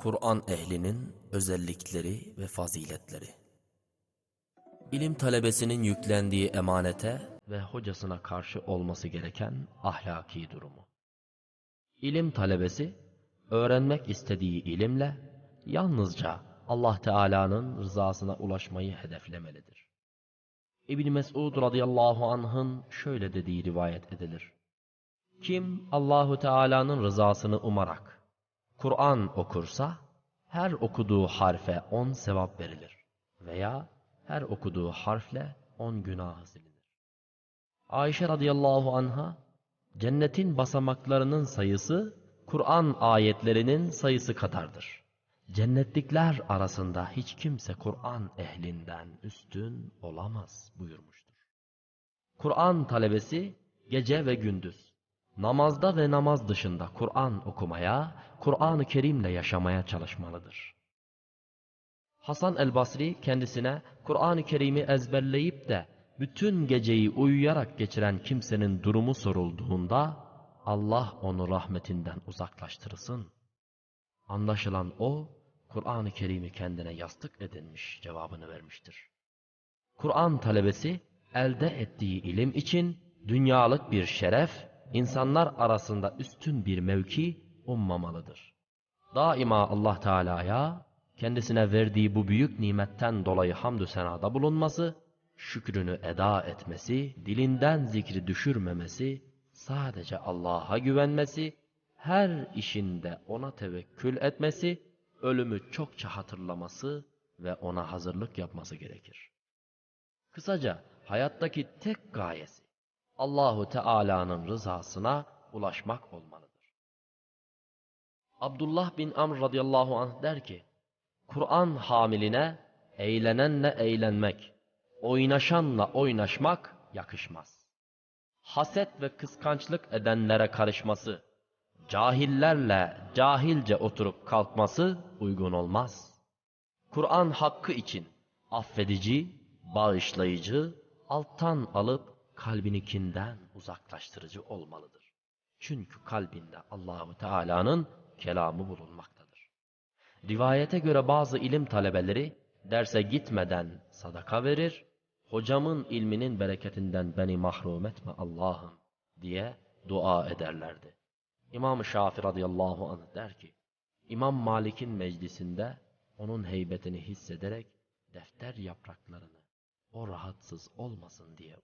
Kur'an ehlinin özellikleri ve faziletleri. İlim talebesinin yüklendiği emanete ve hocasına karşı olması gereken ahlaki durumu. İlim talebesi öğrenmek istediği ilimle yalnızca Allah Teala'nın rızasına ulaşmayı hedeflemelidir. İbn Mesud radıyallahu anh'ın şöyle dediği rivayet edilir. Kim Allahu Teala'nın rızasını umarak Kur'an okursa her okuduğu harfe on sevap verilir veya her okuduğu harfle on günah silinir. Ayşe radıyallahu anha cennetin basamaklarının sayısı Kur'an ayetlerinin sayısı kadardır. Cennetlikler arasında hiç kimse Kur'an ehlinden üstün olamaz buyurmuştur. Kur'an talebesi gece ve gündüz namazda ve namaz dışında Kur'an okumaya, Kur'an-ı Kerim'le yaşamaya çalışmalıdır. Hasan el-Basri kendisine Kur'an-ı Kerim'i ezberleyip de bütün geceyi uyuyarak geçiren kimsenin durumu sorulduğunda Allah onu rahmetinden uzaklaştırsın. Anlaşılan o Kur'an-ı Kerim'i kendine yastık edinmiş cevabını vermiştir. Kur'an talebesi elde ettiği ilim için dünyalık bir şeref, insanlar arasında üstün bir mevki ummamalıdır. Daima Allah Teala'ya kendisine verdiği bu büyük nimetten dolayı hamdü senada bulunması, şükrünü eda etmesi, dilinden zikri düşürmemesi, sadece Allah'a güvenmesi, her işinde ona tevekkül etmesi, ölümü çokça hatırlaması ve ona hazırlık yapması gerekir. Kısaca hayattaki tek gayesi Allahu Teala'nın rızasına ulaşmak olmalıdır. Abdullah bin Amr radıyallahu anh der ki, Kur'an hamiline eğlenenle eğlenmek, oynaşanla oynaşmak yakışmaz. Haset ve kıskançlık edenlere karışması, cahillerle cahilce oturup kalkması uygun olmaz. Kur'an hakkı için affedici, bağışlayıcı, alttan alıp kalbinikinden uzaklaştırıcı olmalıdır. Çünkü kalbinde Allahu Teala'nın kelamı bulunmaktadır. Rivayete göre bazı ilim talebeleri derse gitmeden sadaka verir, hocamın ilminin bereketinden beni mahrum etme Allah'ım diye dua ederlerdi. İmam Şafii radıyallahu anh der ki, İmam Malik'in meclisinde onun heybetini hissederek defter yapraklarını o rahatsız olmasın diye